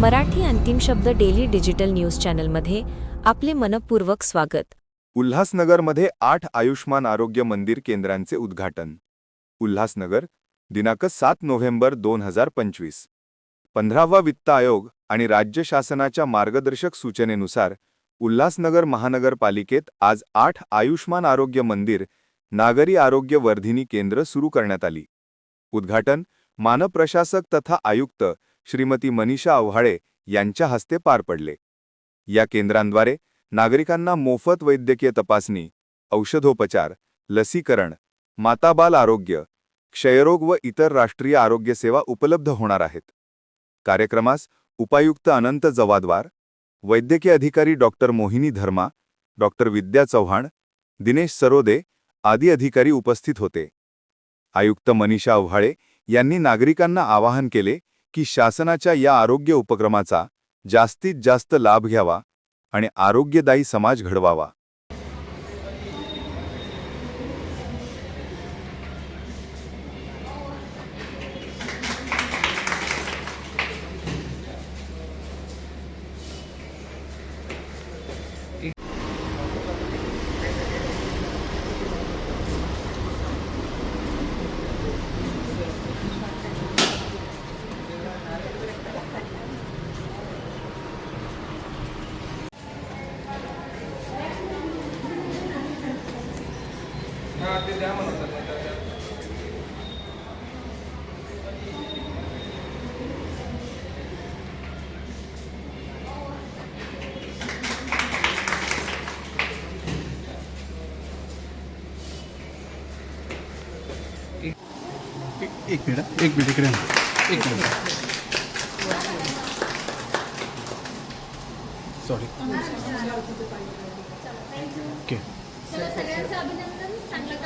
मराठी अंतिम शब्द daily digital news चॅनलमध्ये आपले मनपूर्वक स्वागत. उल्हासनगरमध्ये आठ आयुष्मान आरोग्य मंदिर केंद्रांचे उद्घाटन. उल्हासनगर दिनांक सात नोव्हेंबर दोन हजार पंचवीस. पंधरावा वित्त आयोग आणि राज्य शासनाच्या मार्गदर्शक सूचनेनुसार उल्हासनगर महानगरपालिकेत आज आठ आयुष्मान आरोग्य मंदिर नागरी आरोग्य वर्धिनी केंद्र सुरू करण्यात आली. उद्घाटन मानप्रशासक तथा आयुक्त श्रीमती मनीषा आव्हाळे यांच्या हस्ते पार पडले. या केंद्रांद्वारे नागरिकांना मोफत वैद्यकीय तपासणी औषधोपचार लसीकरण माताबाल आरोग्य क्षयरोग व इतर राष्ट्रीय आरोग्य सेवा उपलब्ध होणार आहेत. कार्यक्रमास उपायुक्त अनंत जवादवार वैद्यकीय अधिकारी डॉक्टर मोहिनी धर्मा डॉक्टर विद्या चव्हाण दिनेश सरोदे आदी अधिकारी उपस्थित होते. आयुक्त मनीषा आव्हाळे यांनी नागरिकांना आवाहन केले की शासनाच्या या आरोग्य उपक्रमाचा जास्तीत जास्त लाभ घ्यावा आणि आरोग्यदायी समाज घडवावा. एक मिनिट हा. एक मिनिट इकडे आणा. एक मिनिट सॉरी ओके चला सगळ्यांचं अभिनंदन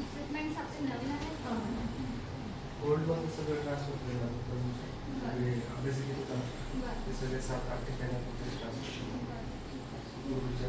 Equipments आपले नवीन आहेत का? गोल्डमध्ये सगळं ट्रान्सफर केलं होता. बरं. ते सगळे सात आठ ठिकाणी ट्रान्सफर पूर्वीच्या